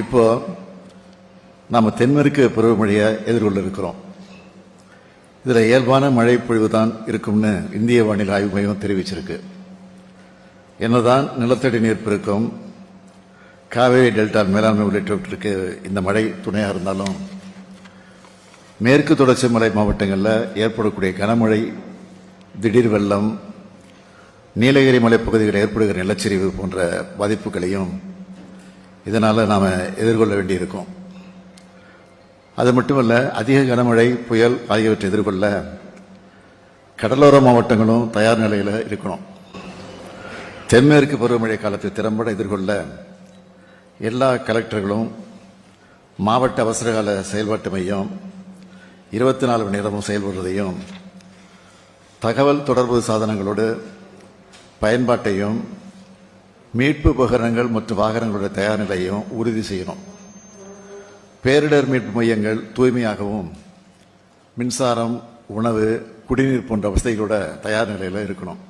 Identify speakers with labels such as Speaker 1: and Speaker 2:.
Speaker 1: இப்போ நாம் தென்மேற்கு பருவமழையை எதிர்கொள்ள இருக்கிறோம் இதில் இயல்பான மழை பொழிவு தான் இருக்கும்னு இந்திய வானிலை ஆய்வு மையம் தெரிவிச்சிருக்கு. என்னதான் நிலத்தடி நீர் பெருக்கம் காவேரி டெல்டா மேலாண்மை உள்ளிட்டவற்றுக்கு இந்த மழை துணையாக இருந்தாலும் மேற்கு தொடர்ச்சி மலை மாவட்டங்களில் ஏற்படக்கூடிய கனமழை திடீர் வெள்ளம் நீலகிரி மலைப்பகுதிகளில் ஏற்படுகிற நிலச்சரிவு போன்ற பாதிப்புகளையும் இதனால் நாம் எதிர்கொள்ள வேண்டியிருக்கும். அது மட்டுமல்ல அதிக கனமழை புயல் ஆகியவற்றை எதிர்கொள்ள கடலோர மாவட்டங்களும் தயார் நிலையில் இருக்கணும். தென்மேற்கு பருவமழை காலத்தை திறம்பட எதிர்கொள்ள எல்லா கலெக்டர்களும் மாவட்ட அவசரகால செயல்பாட்டு மையம் இருபத்தி நாலு மணி நேரமும் செயல்படுவதையும் தகவல் தொடர்பு சாதனங்களோடு பயன்பாட்டையும் மீட்பு உபகரணங்கள் மற்றும் வாகனங்களோட தயார் நிலையும் உறுதி செய்யணும். பேரிடர் மீட்பு மையங்கள் தூய்மையாகவும் மின்சாரம் உணவு குடிநீர் போன்ற வசதிகளோட தயார் நிலையில் இருக்கணும்.